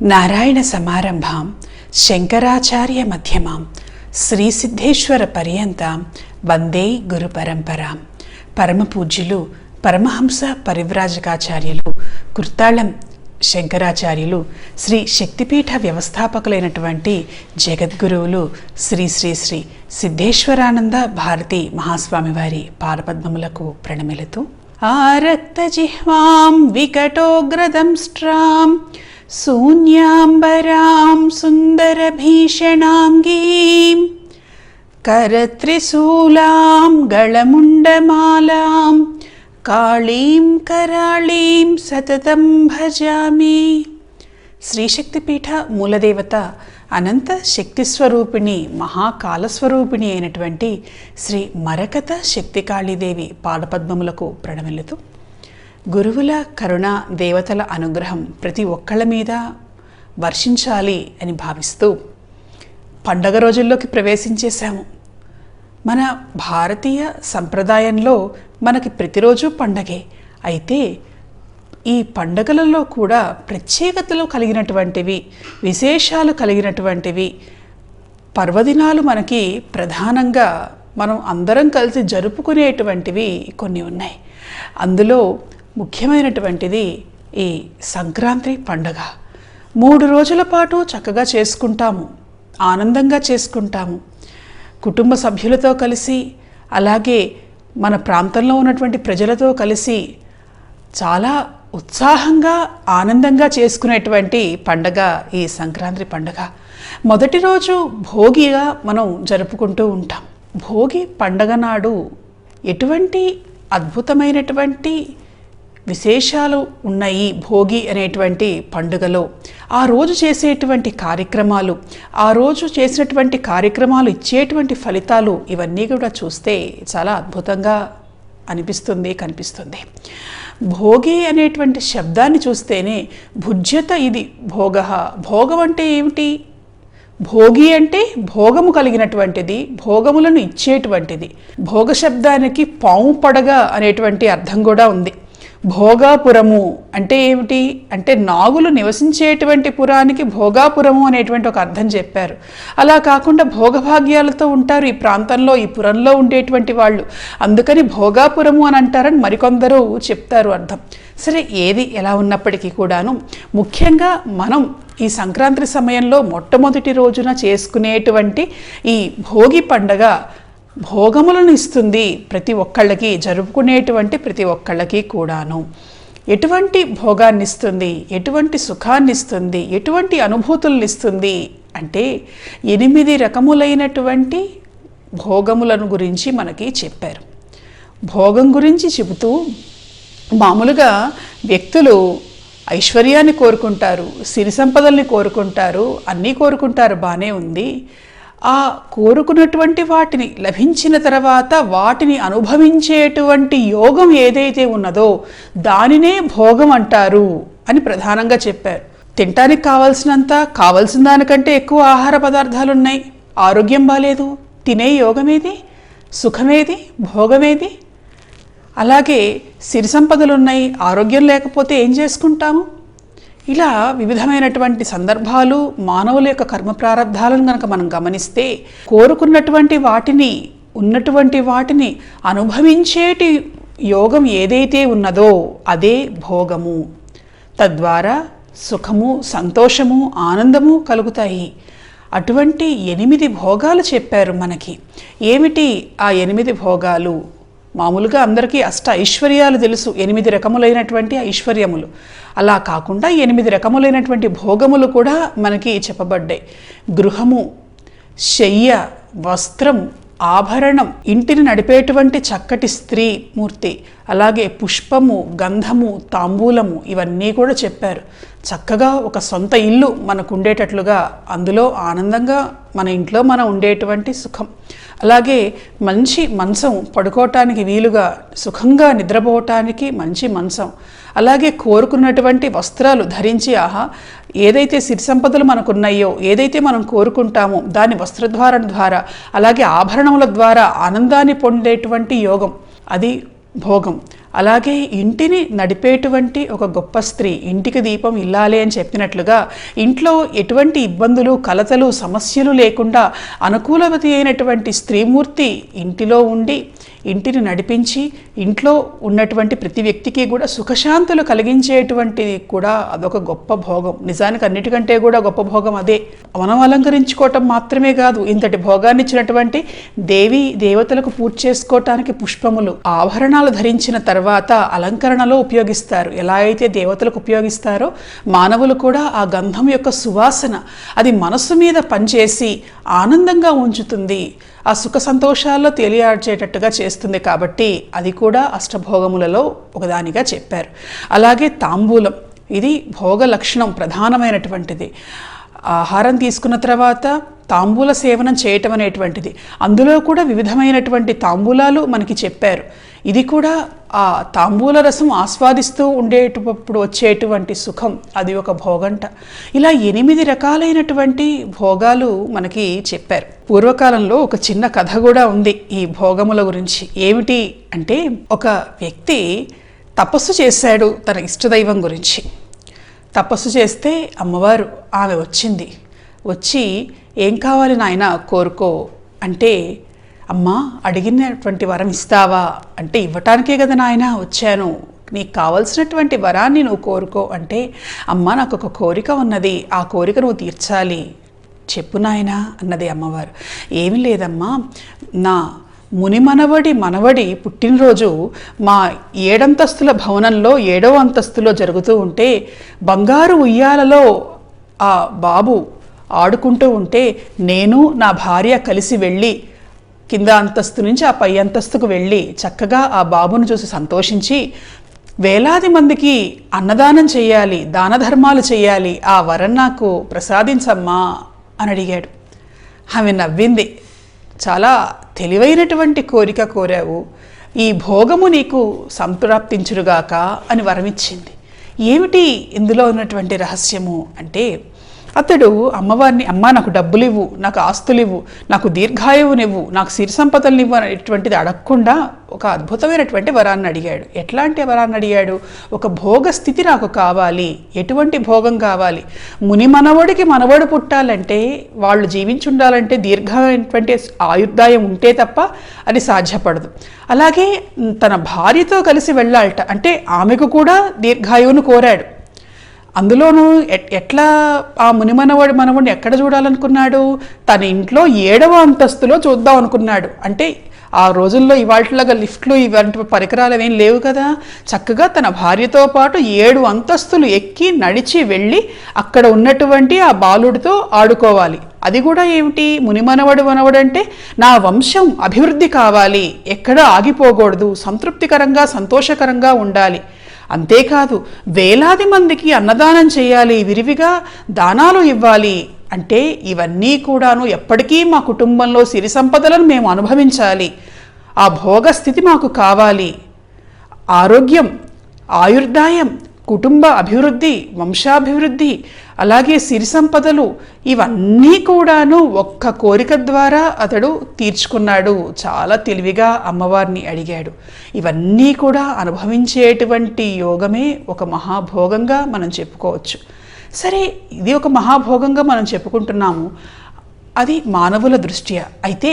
నారాయణ సమారంభాం శంకరాచార్య మధ్యమాం శ్రీసిద్ధేశ్వర పర్యంతం వందే గురు పరంపరాం. పరమ పూజ్యులు పరమహంస పరివ్రాజకాచార్యులు కుర్తాళం శంకరాచార్యులు శ్రీ శక్తిపీఠ వ్యవస్థాపకులైనటువంటి జగద్గురువులు శ్రీ శ్రీ శ్రీ సిద్ధేశ్వరానంద భారతి మహాస్వామి వారి పాదపద్మములకు ప్రణమిలుతూ ఆరక్తజిహ్వాం వికటోగ్రదంష్ట్రాం శూన్యాంబరాం సుందరభీషణాంగీం करत्रिशूलां गळमुण्डमालां కాళీం కరాళీం సతతం భజామి శ్రీశక్తిపీఠ మూలదేవత అనంత శక్తి స్వరూపిణి మహాకాలస్వరూపిణి అయినటువంటి శ్రీ మరకత శక్తికాళీదేవి పాదపద్మములకు ప్రణమిల్లుతూ గురువుల కరుణ దేవతల అనుగ్రహం ప్రతి ఒక్కళ్ళ మీద వర్షించాలి అని భావిస్తూ పండగ రోజుల్లోకి ప్రవేశించేశాము. మన భారతీయ సంప్రదాయంలో మనకి ప్రతిరోజు పండగే. అయితే ఈ పండగలలో కూడా ప్రత్యేకతలు కలిగినటువంటివి విశేషాలు కలిగినటువంటివి పర్వదినాలు మనకి ప్రధానంగా మనం అందరం కలిసి జరుపుకునేటువంటివి కొన్ని ఉన్నాయి. అందులో ముఖ్యమైనటువంటిది ఈ సంక్రాంతి పండగ. మూడు రోజుల పాటు చక్కగా చేసుకుంటాము ఆనందంగా చేసుకుంటాము. కుటుంబ సభ్యులతో కలిసి అలాగే మన ప్రాంతంలో ఉన్నటువంటి ప్రజలతో కలిసి చాలా ఉత్సాహంగా ఆనందంగా చేసుకునేటువంటి పండగ ఈ సంక్రాంతి పండగ. మొదటి రోజు భోగిగా మనం జరుపుకుంటూ ఉంటాం. భోగి పండగ నాడు ఎటువంటి అద్భుతమైనటువంటి విశేషాలు ఉన్నాయి భోగి అనేటువంటి పండుగలో. ఆ రోజు చేసేటువంటి కార్యక్రమాలు ఆ రోజు చేసినటువంటి కార్యక్రమాలు ఇచ్చేటువంటి ఫలితాలు ఇవన్నీ కూడా చూస్తే చాలా అద్భుతంగా అనిపిస్తుంది కనిపిస్తుంది. భోగి అనేటువంటి శబ్దాన్ని చూస్తేనే భుజ్యత ఇది భోగ. భోగం అంటే ఏమిటి? భోగి అంటే భోగము కలిగినటువంటిది భోగములను ఇచ్చేటువంటిది. భోగ శబ్దానికి పాము పడగ అనేటువంటి అర్థం కూడా ఉంది. భోగాపురము అంటే ఏమిటి? అంటే నాగులు నివసించేటువంటి పురానికి భోగాపురము అనేటువంటి ఒక అర్థం చెప్పారు. అలా కాకుండా భోగభాగ్యాలతో ఉంటారు ఈ ప్రాంతంలో ఈ పురంలో ఉండేటువంటి వాళ్ళు. అందుకని భోగాపురము అని అంటారని మరికొందరు చెప్తారు అర్థం. సరే ఏది ఎలా ఉన్నప్పటికీ కూడాను ముఖ్యంగా మనం ఈ సంక్రాంతి సమయంలో మొట్టమొదటి రోజున చేసుకునేటువంటి ఈ భోగి పండగ భోగములను ఇస్తుంది ప్రతి ఒక్కళ్ళకి జరుపుకునేటువంటి ప్రతి ఒక్కళ్ళకి కూడాను. ఎటువంటి భోగాన్ని ఇస్తుంది ఎటువంటి సుఖాన్ని ఇస్తుంది ఎటువంటి అనుభూతులను ఇస్తుంది అంటే ఎనిమిది రకములైనటువంటి భోగములను గురించి మనకి చెప్పారు. భోగం గురించి చెబుతూ మామూలుగా వ్యక్తులు ఐశ్వర్యాన్ని కోరుకుంటారు సిరి సంపదల్ని కోరుకుంటారు అన్నీ కోరుకుంటారు బాగానే ఉంది. ఆ కోరుకున్నటువంటి వాటిని లభించిన తర్వాత వాటిని అనుభవించేటువంటి యోగం ఏదైతే ఉన్నదో దానినే భోగం అంటారు అని ప్రధానంగా చెప్పారు. తినటానికి కావలసినంత కావలసిన దానికంటే ఎక్కువ ఆహార పదార్థాలు ఉన్నాయి ఆరోగ్యం బాలేదు. తినే యోగమేది? సుఖమేది? భోగమేది? అలాగే సిరి సంపదలు ఉన్నాయి ఆరోగ్యం లేకపోతే ఏం చేసుకుంటాము? ఇలా వివిధమైనటువంటి సందర్భాలు మానవుల యొక్క కర్మ ప్రారంధాలను కనుక మనం గమనిస్తే కోరుకున్నటువంటి వాటిని ఉన్నటువంటి వాటిని అనుభవించేటి యోగం ఏదైతే ఉన్నదో అదే భోగము. తద్వారా సుఖము సంతోషము ఆనందము కలుగుతాయి. అటువంటి ఎనిమిది భోగాలు చెప్పారు మనకి. ఏమిటి ఆ ఎనిమిది భోగాలు? మామూలుగా అందరికీ అష్ట ఐశ్వర్యాలు తెలుసు. ఎనిమిది రకములైనటువంటి ఐశ్వర్యములు. అలా కాకుండా ఎనిమిది రకములైనటువంటి భోగములు కూడా మనకి చెప్పబడ్డాయి. గృహము శయ్య వస్త్రం ఆభరణం ఇంటిని నడిపేటువంటి చక్కటి స్త్రీ మూర్తి అలాగే పుష్పము గంధము తాంబూలము ఇవన్నీ కూడా చెప్పారు. చక్కగా ఒక సొంత ఇల్లు మనకు ఉండేటట్లుగా అందులో ఆనందంగా మన ఇంట్లో మనం ఉండేటువంటి సుఖం. అలాగే మంచి మంచం పడుకోవటానికి వీలుగా సుఖంగా నిద్రపోవటానికి మంచి మంచం. అలాగే కోరుకున్నటువంటి వస్త్రాలు ధరించి ఆహా ఏదైతే సిరి సంపదలు మనకున్నాయో ఏదైతే మనం కోరుకుంటామో దాని వస్త్రధారణ ద్వారా అలాగే ఆభరణముల ద్వారా ఆనందాన్ని పొందేటువంటి యోగం. అది భోగం. అలాగే ఇంటిని నడిపేటువంటి ఒక గొప్ప స్త్రీ ఇంటికి దీపం ఇల్లాలి అని చెప్పినట్లుగా ఇంట్లో ఎటువంటి ఇబ్బందులు కలతలు సమస్యలు లేకుండా అనుకూలవతి అయినటువంటి స్త్రీమూర్తి ఇంటిలో ఉండి ఇంటిని నడిపించి ఇంట్లో ఉన్నటువంటి ప్రతి వ్యక్తికి కూడా సుఖశాంతులు కలిగించేటువంటిది కూడా అదొక గొప్ప భోగం. నిజానికి అన్నిటికంటే కూడా గొప్ప భోగం అదే. మనం అలంకరించుకోవటం మాత్రమే కాదు ఇంతటి భోగాన్ని ఇచ్చినటువంటి దేవి దేవతలకు పూజ చేసుకోవటానికి పుష్పములు ఆభరణాలు ధరించిన తర్వాత తర్వాత అలంకరణలో ఉపయోగిస్తారు. ఎలా అయితే దేవతలకు ఉపయోగిస్తారో మానవులు కూడా ఆ గంధం యొక్క సువాసన అది మనసు మీద పనిచేసి ఆనందంగా ఉంచుతుంది. ఆ సుఖ సంతోషాల్లో తేలియాడ్చేటట్టుగా చేస్తుంది కాబట్టి అది కూడా అష్టభోగములలో ఒకదానిగా చెప్పారు. అలాగే తాంబూలం ఇది భోగ లక్షణం ప్రధానమైనటువంటిది. ఆహారం తీసుకున్న తర్వాత తాంబూల సేవనం చేయటం అనేటువంటిది. అందులో కూడా వివిధమైనటువంటి తాంబూలాలు మనకి చెప్పారు. ఇది కూడా ఆ తాంబూల రసం ఆస్వాదిస్తూ ఉండేటప్పుడు వచ్చేటువంటి సుఖం. అది ఒక భోగంట. ఇలా ఎనిమిది రకాలైనటువంటి భోగాలు మనకి చెప్పారు. పూర్వకాలంలో ఒక చిన్న కథ కూడా ఉంది ఈ భోగముల గురించి. ఏమిటి అంటే ఒక వ్యక్తి తపస్సు చేశాడు తన ఇష్టదైవం గురించి. తపస్సు చేస్తే అమ్మవారు ఆమె వచ్చింది. వచ్చి ఏం కావాలి నాయన కోరుకో అంటే అమ్మా అడిగినటువంటి వరం ఇస్తావా అంటే ఇవ్వటానికే కదా నాయన వచ్చాను. నీకు కావలసినటువంటి వరాన్ని నువ్వు కోరుకో అంటే అమ్మ నాకు ఒక కోరిక ఉన్నది. ఆ కోరిక నువ్వు తీర్చాలి. చెప్పు నాయనా అన్నది అమ్మవారు. ఏమి లేదమ్మా. నా ముని మనవడి మనవడి పుట్టినరోజు మా ఏడంతస్తుల భవనంలో ఏడవ అంతస్తులో జరుగుతూ ఉంటే బంగారు ఉయ్యాలలో ఆ బాబు ఆడుకుంటూ ఉంటే నేను నా భార్య కలిసి వెళ్ళి కింద అంతస్తు నుంచి ఆ పై అంతస్తుకు వెళ్ళి చక్కగా ఆ బాబును చూసి సంతోషించి వేలాది మందికి అన్నదానం చేయాలి దాన ధర్మాలు చేయాలి ఆ వరం నాకు ప్రసాదించమ్మా అని అడిగాడు. ఆమె నవ్వింది. చాలా తెలివైనటువంటి కోరిక కోరావు. ఈ భోగము నీకు సంప్రాప్తించురుగాక అని వరమిచ్చింది. ఏమిటి ఇందులో ఉన్నటువంటి రహస్యము అంటే అతడు అమ్మవారిని అమ్మ నాకు డబ్బులు ఇవ్వు నాకు ఆస్తులు ఇవ్వు నాకు దీర్ఘాయువునివ్వు నాకు సిరి సంపదలనివ్వు అనేటువంటిది అడగకుండా ఒక అద్భుతమైనటువంటి వరాన్ని అడిగాడు. ఎట్లాంటి వరాన్ని అడిగాడు? ఒక భోగ స్థితి నాకు కావాలి. ఎటువంటి భోగం కావాలి? ముని మనవడికి మనవడు పుట్టాలంటే వాళ్ళు జీవించుండాలంటే దీర్ఘమైనటువంటి ఆయుర్దాయం ఉంటే తప్ప అది సాధ్యపడదు. అలాగే తన భార్యతో కలిసి వెళ్ళాలట. అంటే ఆమెకు కూడా దీర్ఘాయువును కోరాడు. అందులోనూ ఎట్లా ఆ మునిమనవాడు మనవాడిని ఎక్కడ చూడాలనుకున్నాడు? తన ఇంట్లో ఏడవ అంతస్తులో చూద్దాం అనుకున్నాడు. అంటే ఆ రోజుల్లో ఇవాటిలాగా లిఫ్ట్లు ఇవంటి పరికరాలు ఏం లేవు కదా. చక్కగా తన భార్యతో పాటు ఏడు అంతస్తులు ఎక్కి నడిచి వెళ్ళి అక్కడ ఉన్నటువంటి ఆ బాలుడితో ఆడుకోవాలి. అది కూడా ఏమిటి? మునిమనవడు మనవడు అంటే నా వంశం అభివృద్ధి కావాలి. ఎక్కడ ఆగిపోకూడదు. సంతృప్తికరంగా సంతోషకరంగా ఉండాలి. అంతేకాదు వేలాది మందికి అన్నదానం చేయాలి విరివిగా దానాలు ఇవ్వాలి అంటే ఇవన్నీ కూడాను ఎప్పటికీ మా కుటుంబంలో సిరి సంపదలను మేము అనుభవించాలి. ఆ భోగస్థితి మాకు కావాలి. ఆరోగ్యం ఆయుర్దాయం కుటుంబ అభివృద్ధి వంశాభివృద్ధి అలాగే సిరి సంపదలు ఇవన్నీ కూడాను ఒక్క కోరిక ద్వారా అతడు తీర్చుకున్నాడు. చాలా తెలివిగా అమ్మవారిని అడిగాడు. ఇవన్నీ కూడా అనుభవించేటువంటి యోగమే ఒక మహాభోగంగా మనం చెప్పుకోవచ్చు. సరే ఇది ఒక మహాభోగంగా మనం చెప్పుకుంటున్నాము. అది మానవుల దృష్ట్యా? అయితే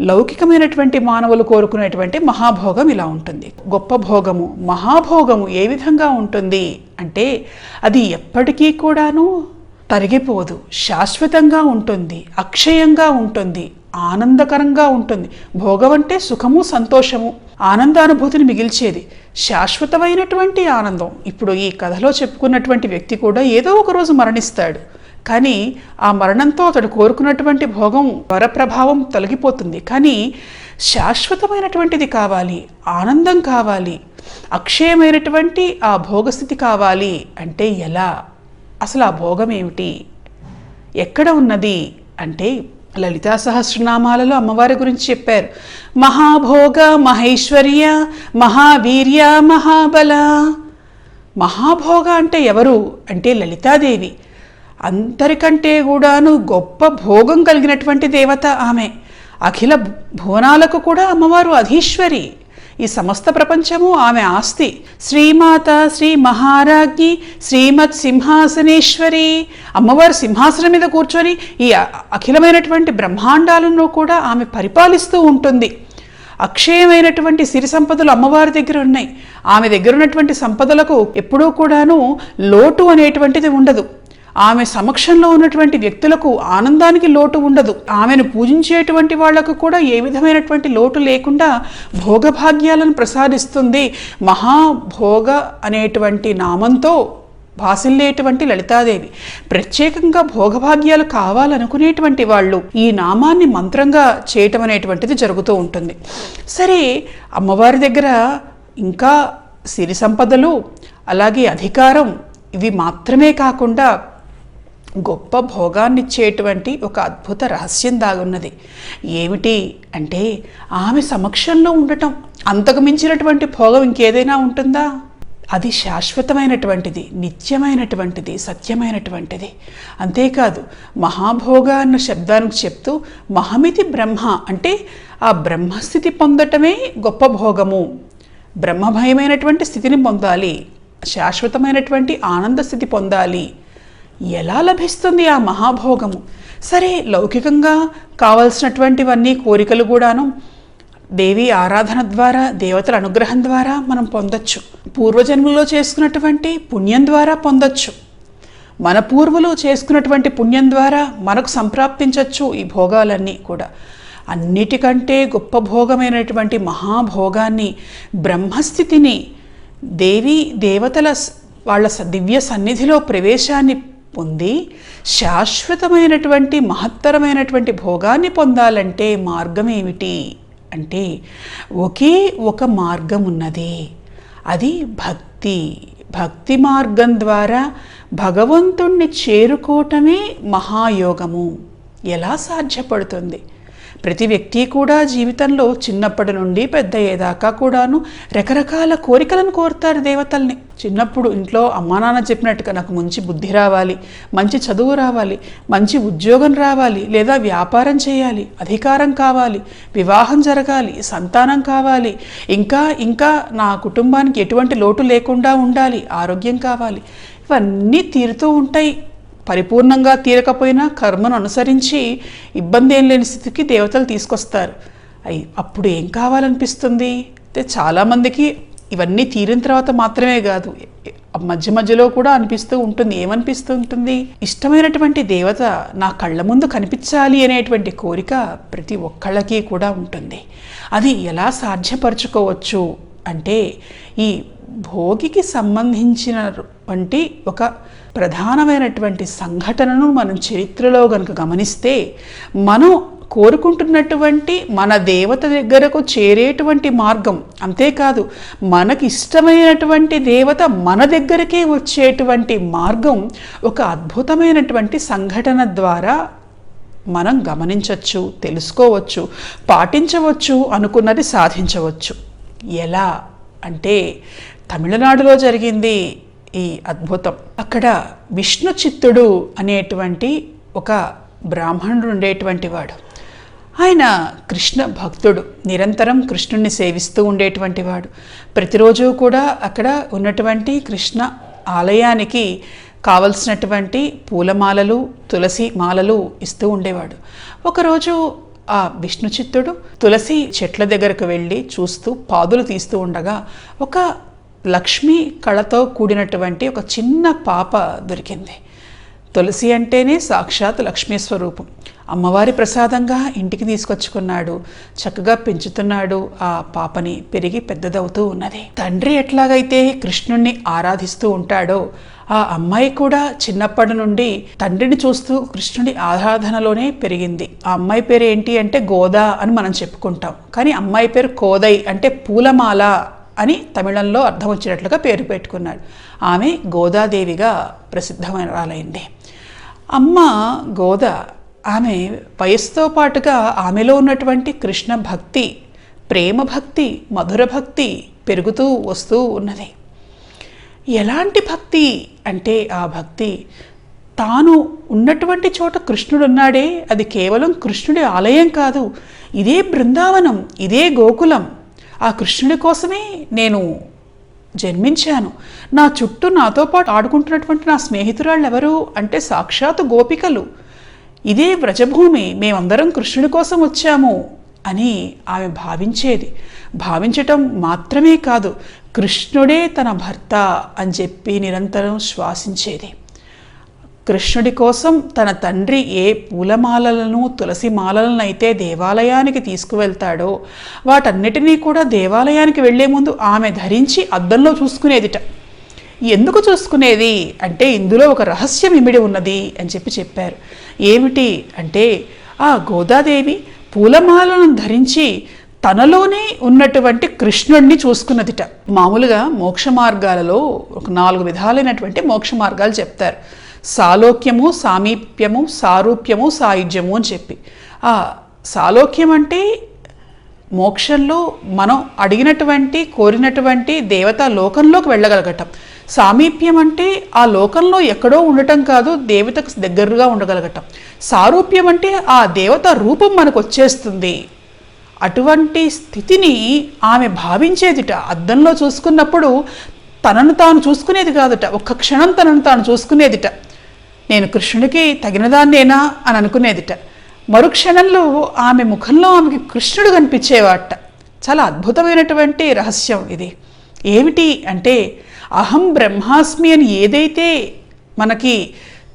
లౌకికమైనటువంటి మానవులు కోరుకునేటువంటి మహాభోగం ఇలా ఉంటుంది. గొప్ప భోగము మహాభోగము ఏ విధంగా ఉంటుంది అంటే అది ఎప్పటికీ కూడాను తరిగిపోదు శాశ్వతంగా ఉంటుంది అక్షయంగా ఉంటుంది ఆనందకరంగా ఉంటుంది. భోగం అంటే సుఖము సంతోషము ఆనందానుభూతిని మిగిల్చేది శాశ్వతమైనటువంటి ఆనందం. ఇప్పుడు ఈ కథలో చెప్పుకున్నటువంటి వ్యక్తి కూడా ఏదో ఒక రోజు మరణిస్తాడు. కానీ ఆ మరణంతో అతడు కోరుకున్నటువంటి భోగం వరప్రభావం తొలగిపోతుంది. కానీ శాశ్వతమైనటువంటిది కావాలి ఆనందం కావాలి అక్షయమైనటువంటి ఆ భోగస్థితి కావాలి అంటే ఎలా? అసలు ఆ భోగం ఏమిటి? ఎక్కడ ఉన్నది? అంటే లలితా సహస్రనామాలలో అమ్మవారి గురించి చెప్పారు. మహాభోగ మహేశ్వర్య మహావీర్య మహాబల. మహాభోగ అంటే ఎవరు? అంటే లలితాదేవి. అందరికంటే కూడాను గొప్ప భోగం కలిగినటువంటి దేవత ఆమె. అఖిల భువనాలకు కూడా అమ్మవారు అధీశ్వరి. ఈ సమస్త ప్రపంచము ఆమె ఆస్తి. శ్రీమాత శ్రీ మహారాజ్ఞి శ్రీమత్ సింహాసనేశ్వరి. అమ్మవారు సింహాసనం మీద కూర్చొని ఈ అఖిలమైనటువంటి బ్రహ్మాండాలను కూడా ఆమె పరిపాలిస్తూ ఉంటుంది. అక్షయమైనటువంటి సిరి సంపదలు అమ్మవారి దగ్గర ఉన్నాయి. ఆమె దగ్గర ఉన్నటువంటి సంపదలకు ఎప్పుడూ కూడాను లోటు అనేటువంటిది ఉండదు. ఆమె సమక్షంలో ఉన్నటువంటి వ్యక్తులకు ఆనందానికి లోటు ఉండదు. ఆమెను పూజించేటువంటి వాళ్ళకు కూడా ఏ విధమైనటువంటి లోటు లేకుండా భోగభాగ్యాలను ప్రసాదిస్తుంది. మహాభోగ అనేటువంటి నామంతో భాసిల్లేటువంటి లలితాదేవి. ప్రత్యేకంగా భోగభాగ్యాలు కావాలనుకునేటువంటి వాళ్ళు ఈ నామాన్ని మంత్రంగా చేయటం అనేటువంటిది జరుగుతూ ఉంటుంది. సరే అమ్మవారి దగ్గర ఇంకా సిరి సంపదలు అలాగే అధికారం ఇవి మాత్రమే కాకుండా గొప్ప భోగాన్నిచ్చేటువంటి ఒక అద్భుత రహస్యం దాగున్నది. ఏమిటి అంటే ఆమె సమక్షంలో ఉండటం అంతకు మించినటువంటి భోగం ఇంకేదైనా ఉంటుందా? అది శాశ్వతమైనటువంటిది నిత్యమైనటువంటిది సత్యమైనటువంటిది. అంతేకాదు మహాభోగ అన్న శబ్దానికి చెప్తూ మహమితి బ్రహ్మ అంటే ఆ బ్రహ్మస్థితి పొందటమే గొప్ప భోగము. బ్రహ్మభయమైనటువంటి స్థితిని పొందాలి శాశ్వతమైనటువంటి ఆనంద స్థితి పొందాలి. ఎలా లభిస్తుంది ఆ మహాభోగము? సరే లౌకికంగా కావలసినటువంటివన్నీ కోరికలు కూడాను దేవి ఆరాధన ద్వారా దేవతల అనుగ్రహం ద్వారా మనం పొందొచ్చు. పూర్వజన్మలో చేసుకున్నటువంటి పుణ్యం ద్వారా పొందొచ్చు. మన పూర్వులు చేసుకున్నటువంటి పుణ్యం ద్వారా మనకు సంప్రాప్తించవచ్చు ఈ భోగాలన్నీ కూడా. అన్నిటికంటే గొప్ప భోగమైనటువంటి మహాభోగాన్ని బ్రహ్మస్థితిని దేవి దేవతల వాళ్ళ స- దివ్య సన్నిధిలో ప్రవేశాన్ని పొంది శాశ్వతమైనటువంటి మహత్తరమైనటువంటి భోగాన్ని పొందాలంటే మార్గం ఏమిటి? అంటే ఒకే ఒక మార్గం ఉన్నది. అది భక్తి. భక్తి మార్గం ద్వారా భగవంతుణ్ణి చేరుకోవటమే మహాయోగము. ఎలా సాధ్యపడుతుంది? ప్రతి వ్యక్తి కూడా జీవితంలో చిన్నప్పటి నుండి పెద్ద అయ్యేదాకా కూడాను రకరకాల కోరికలను కోరుతారు దేవతల్ని. చిన్నప్పుడు ఇంట్లో అమ్మా నాన్న చెప్పినట్టుగా నాకు మంచి బుద్ధి రావాలి మంచి చదువు రావాలి మంచి ఉద్యోగం రావాలి లేదా వ్యాపారం చేయాలి అధికారం కావాలి వివాహం జరగాలి సంతానం కావాలి ఇంకా ఇంకా నా కుటుంబానికి ఎటువంటి లోటు లేకుండా ఉండాలి ఆరోగ్యం కావాలి ఇవన్నీ తీరుతూ ఉంటాయి. పరిపూర్ణంగా తీరకపోయినా కర్మను అనుసరించి ఇబ్బంది ఏం లేని స్థితికి దేవతలు తీసుకొస్తారు. అయి అప్పుడు ఏం కావాలనిపిస్తుంది? అయితే చాలామందికి ఇవన్నీ తీరిన తర్వాత మాత్రమే కాదు. మధ్య మధ్యలో కూడా అనిపిస్తూ ఉంటుంది. ఏమనిపిస్తూ ఉంటుంది? ఇష్టమైనటువంటి దేవత నా కళ్ళ ముందు కనిపించాలి అనేటువంటి కోరిక ప్రతి ఒక్కళ్ళకి కూడా ఉంటుంది. అది ఎలా సాధ్యపరచుకోవచ్చు? అంటే ఈ భోగికి సంబంధించిన వంటి ఒక ప్రధానమైనటువంటి సంఘటనను మనం చరిత్రలో గనుక గమనిస్తే మనం కోరుకుంటున్నటువంటి మన దేవత దగ్గరకు చేరేటువంటి మార్గం అంతేకాదు మనకి ఇష్టమైనటువంటి దేవత మన దగ్గరకే వచ్చేటువంటి మార్గం ఒక అద్భుతమైనటువంటి సంఘటన ద్వారా మనం గమనించవచ్చు తెలుసుకోవచ్చు పాటించవచ్చు అనుకున్నది సాధించవచ్చు. ఎలా? అంటే తమిళనాడులో జరిగింది ఈ అద్భుతం. అక్కడ విష్ణు చిత్తుడు అనేటువంటి ఒక బ్రాహ్మణుడు ఉండేటువంటి వాడు. ఆయన కృష్ణ భక్తుడు. నిరంతరం కృష్ణుణ్ణి సేవిస్తూ ఉండేటువంటి వాడు. ప్రతిరోజు కూడా అక్కడ ఉన్నటువంటి కృష్ణ ఆలయానికి కావలసినటువంటి పూలమాలలు తులసి మాలలు ఇస్తూ ఉండేవాడు. ఒకరోజు ఆ విష్ణు చిత్తుడు తులసి చెట్ల దగ్గరకు వెళ్ళి చూస్తూ పాదులు తీస్తూ ఉండగా ఒక లక్ష్మి కళతో కూడినటువంటి ఒక చిన్న పాప దొరికింది. తులసి అంటేనే సాక్షాత్ లక్ష్మీ స్వరూపం. అమ్మవారి ప్రసాదంగా ఇంటికి తీసుకొచ్చుకున్నాడు. చక్కగా పెంచుతున్నాడు. ఆ పాపని పెరిగి పెద్దదవుతూ ఉన్నది. తండ్రి ఎట్లాగైతే కృష్ణుణ్ణి ఆరాధిస్తూ ఉంటాడో ఆ అమ్మాయి కూడా చిన్నప్పటి నుండి తండ్రిని చూస్తూ కృష్ణుడి ఆరాధనలోనే పెరిగింది. ఆ అమ్మాయి పేరు ఏంటి అంటే గోదా అని మనం చెప్పుకుంటాం. కానీ అమ్మాయి పేరు కోదై అంటే పూలమాల అని తమిళంలో అర్థం వచ్చినట్లుగా పేరు పెట్టుకున్నాడు. ఆమె గోదాదేవిగా ప్రసిద్ధమైనరాలైంది అమ్మ గోద ఆమె వయస్సుతో పాటుగా ఆమెలో ఉన్నటువంటి కృష్ణ భక్తి ప్రేమ భక్తి మధుర భక్తి పెరుగుతూ వస్తూ ఉన్నది. ఎలాంటి భక్తి అంటే ఆ భక్తి తాను ఉన్నటువంటి చోట కృష్ణుడున్నాడే అది కేవలం కృష్ణుడి ఆలయం కాదు ఇదే బృందావనం ఇదే గోకులం ఆ కృష్ణుడి కోసమే నేను జన్మించాను. నా చుట్టూ నాతో పాటు ఆడుకుంటున్నటువంటి నా స్నేహితురాళ్ళు ఎవరు అంటే సాక్షాత్తు గోపికలు. ఇదే వ్రజభూమి మేమందరం కృష్ణుడి కోసం వచ్చాము అని ఆమె భావించేది. భావించటం మాత్రమే కాదు కృష్ణుడే తన భర్త అని చెప్పి నిరంతరం శ్వాసించేది. కృష్ణుడి కోసం తన తండ్రి ఏ పూలమాలలను తులసి మాలలను అయితే దేవాలయానికి తీసుకువెళ్తాడో వాటన్నిటినీ కూడా దేవాలయానికి వెళ్ళే ముందు ఆమె ధరించి అద్దంలో చూసుకునేదిట. ఎందుకు చూసుకునేది? అంటే ఇందులో ఒక రహస్యం ఇమిడి ఉన్నది అని చెప్పి చెప్పారు. ఏమిటి? అంటే ఆ గోదాదేవి పూలమాలను ధరించి తనలోనే ఉన్నటువంటి కృష్ణుడిని చూసుకున్నదిట. మామూలుగా మోక్ష మార్గాలలో ఒక నాలుగు విధాలైనటువంటి మోక్ష మార్గాలు చెప్తారు. సాలోక్యము సామీప్యము సారూప్యము సాయుధ్యము అని చెప్పి. ఆ సాలోక్యం అంటే మోక్షంలో మనం అడిగినటువంటి కోరినటువంటి దేవత లోకంలోకి వెళ్ళగలగటం. సామీప్యం అంటే ఆ లోకంలో ఎక్కడో ఉండటం కాదు దేవతకు దగ్గరగా ఉండగలగటం. సారూప్యం అంటే ఆ దేవత రూపం మనకు వచ్చేస్తుంది. అటువంటి స్థితిని ఆమె భావించేదిట. అద్దంలో చూసుకున్నప్పుడు తనను తాను చూసుకునేది కాదుట. ఒక్క క్షణం తనను తాను చూసుకునేదిట. నేను కృష్ణుడికి తగినదాన్నేనా అని అనుకునేదిట. మరుక్షణంలో ఆమె ముఖంలో ఆమెకి కృష్ణుడు కనిపించేవాట. చాలా అద్భుతమైనటువంటి రహస్యం ఇది. ఏమిటి అంటే అహం బ్రహ్మాస్మి అని ఏదైతే మనకి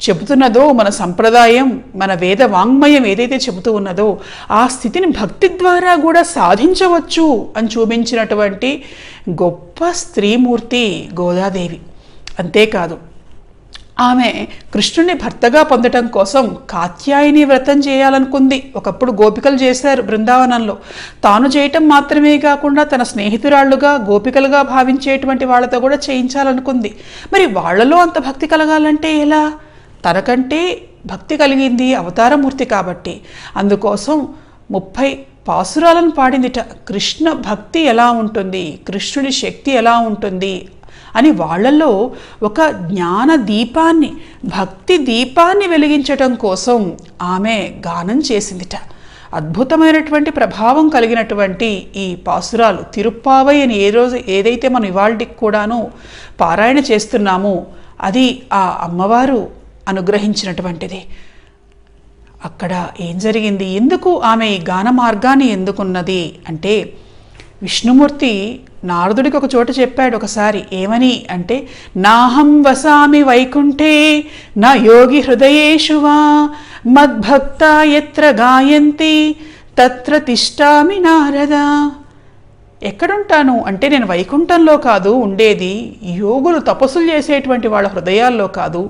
చెబుతున్నదో మన సంప్రదాయం మన వేద వాంగ్మయం ఏదైతే చెబుతూ ఉన్నదో ఆ స్థితిని భక్తి ద్వారా కూడా సాధించవచ్చు అని చూపించినటువంటి గొప్ప స్త్రీమూర్తి గోదాదేవి. అంతేకాదు ఆమె కృష్ణుని భర్తగా పొందటం కోసం కాత్యాయని వ్రతం చేయాలనుకుంది. ఒకప్పుడు గోపికలు చేశారు బృందావనంలో. తాను చేయటం మాత్రమే కాకుండా తన స్నేహితురాళ్ళుగా గోపికలుగా భావించేటువంటి వాళ్ళతో కూడా చేయించాలనుకుంది. మరి వాళ్ళలో అంత భక్తి కలగాలంటే ఎలా? తనకంటే భక్తి కలిగింది అవతారమూర్తి కాబట్టి. అందుకోసం ముప్పై పాసురాలను పాడిందిట. కృష్ణ భక్తి ఎలా ఉంటుంది? కృష్ణుడి శక్తి ఎలా ఉంటుంది? అని వాళ్ళలో ఒక జ్ఞాన దీపాన్ని భక్తి దీపాన్ని వెలిగించటం కోసం ఆమె గానం చేసిందిట. అద్భుతమైనటువంటి ప్రభావం కలిగినటువంటి ఈ పాసురాలు తిరుప్పావై అని ఏ రోజు ఏదైతే మనం ఇవాళకి కూడాను పారాయణ చేస్తున్నామో అది ఆ అమ్మవారు అనుగ్రహించినటువంటిది. అక్కడ ఏం జరిగింది? ఎందుకు ఆమె ఈ గాన మార్గాన్ని ఎందుకున్నది? అంటే విష్ణుమూర్తి నారదుడికి ఒక చోట చెప్పాడు ఒకసారి ఏమని? అంటే నాహం వసామి వైకుంఠే నా యోగి హృదయేషువా మద్భక్త ఎత్ర గాయంతి తత్ర తిష్టామి నారద. ఎక్కడుంటాను? అంటే నేను వైకుంఠంలో కాదు ఉండేది యోగులు తపస్సులు చేసేటువంటి వాళ్ళ హృదయాల్లో కాదు.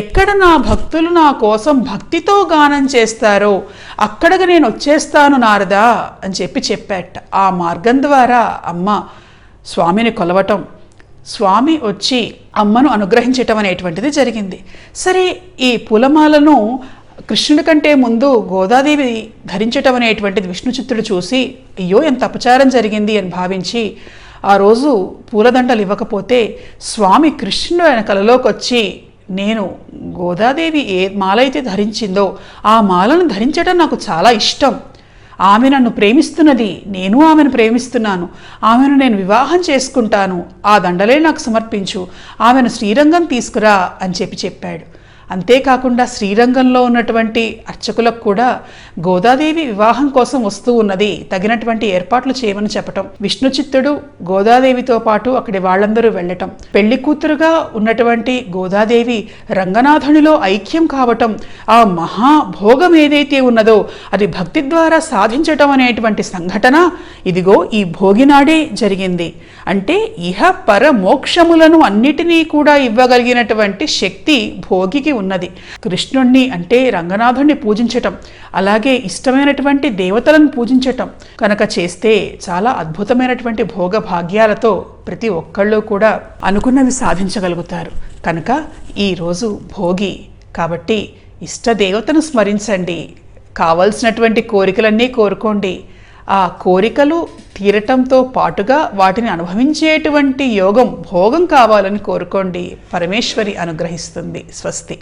ఎక్కడ నా భక్తులు నా కోసం భక్తితో గానం చేస్తారో అక్కడగా నేను వచ్చేస్తాను నారదా అని చెప్పి చెప్పాట. ఆ మార్గం ద్వారా అమ్మ స్వామిని కొలవటం స్వామి వచ్చి అమ్మను అనుగ్రహించటం అనేటువంటిది జరిగింది. సరే ఈ పూలమాలను కృష్ణుడి కంటే ముందు గోదాదేవి ధరించటం అనేటువంటిది విష్ణుచిత్తుడు చూసి అయ్యో ఎంత అపచారం జరిగింది అని భావించి ఆ రోజు పూలదండలు ఇవ్వకపోతే స్వామి కృష్ణుడు ఆయన కలలోకి వచ్చి నేను గోదాదేవి ఏ మాల అయితే ధరించిందో ఆ మాలను ధరించడం నాకు చాలా ఇష్టం. ఆమె నన్ను ప్రేమిస్తున్నది నేను ఆమెను ప్రేమిస్తున్నాను. ఆమెను నేను వివాహం చేసుకుంటాను. ఆ దండలే నాకు సమర్పించు. ఆమెను శ్రీరంగం తీసుకురా అని చెప్పి చెప్పాడు. అంతేకాకుండా శ్రీరంగంలో ఉన్నటువంటి అర్చకులకు కూడా గోదాదేవి వివాహం కోసం వస్తూ ఉన్నది. తగినటువంటి ఏర్పాట్లు చేయమని చెప్పటం. విష్ణు చిత్తుడు గోదాదేవితో పాటు అక్కడి వాళ్ళందరూ వెళ్ళటం. పెళ్ళి కూతురుగా ఉన్నటువంటి గోదాదేవి రంగనాథునిలో ఐక్యం కావటం ఆ మహాభోగం ఏదైతే ఉన్నదో అది భక్తి ద్వారా సాధించటం అనేటువంటి సంఘటన ఇదిగో ఈ భోగినాడే జరిగింది. అంటే ఇహ పరమోక్షములను అన్నిటినీ కూడా ఇవ్వగలిగినటువంటి శక్తి భోగికి ఉన్నది. కృష్ణుణ్ణి అంటే రంగనాథుణ్ణి పూజించటం అలాగే ఇష్టమైనటువంటి దేవతలను పూజించటం కనుక చేస్తే చాలా అద్భుతమైనటువంటి భోగ భాగ్యాలతో ప్రతి ఒక్కళ్ళు కూడా అనుకున్నవి సాధించగలుగుతారు. కనుక ఈరోజు భోగి. కాబట్టి ఇష్ట దేవతను స్మరించండి. కావలసినటువంటి కోరికలన్నీ కోరుకోండి. ఆ కోరికలు తీరటంతో పాటుగా వాటిని అనుభవించేటువంటి యోగం భోగం కావాలని కోరుకోండి. పరమేశ్వరి అనుగ్రహిస్తుంది. స్వస్తి.